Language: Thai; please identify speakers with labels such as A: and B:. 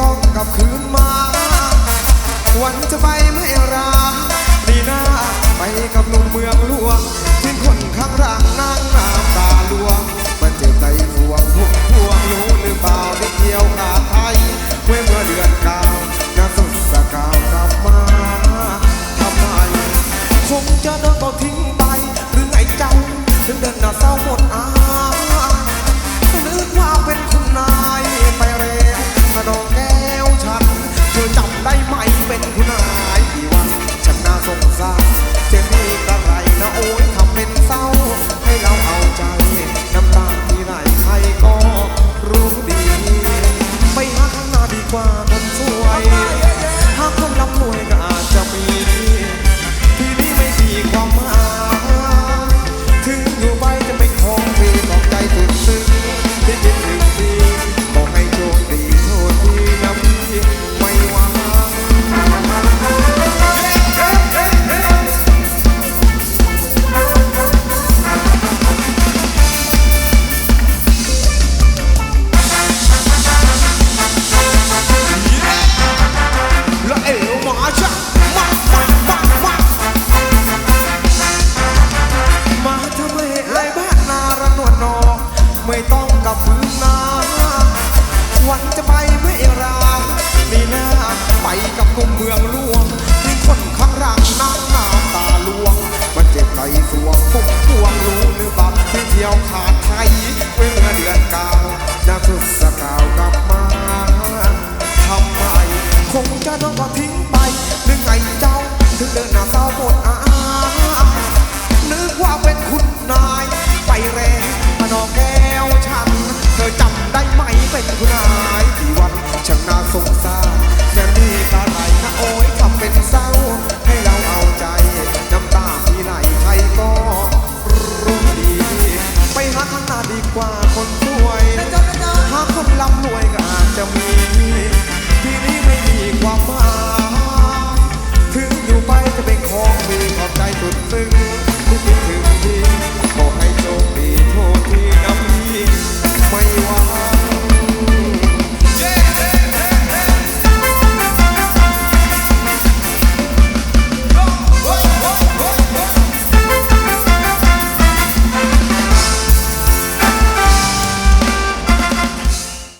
A: ต้องกลับคืนมา วันจะไปเมื่อราดีหน้าไปกับหนุ่มเมืองหลวงทิ้งคนข้างร่างนั่งน้ำตาลวงมันเจ็บใจห่วงทุกพวงรู้หรือเปล่าที่เที่ยวกาไทยเมื่อเมื่อเดือนก่าน้ำสุดสกาวกลับมาทำไมคงจะโดนเขาทิ้งไปหรือไงเจ้าถึงเดินหน้าเศร้าหมด กับพื้นน้วันจะไปเมื่อไรานี่หน้าไปกับกลุ่มเมืองลวงที่คนข้างร่างนั่งน้าตาลวง มันเจ็บใจสวงผมพวงรู้หรือบักที่เที่ยวขาดไทยเมื่อเดือนเก่าน่าสุดสกาวกลับมาทำไมคงจะต้องทิ้ง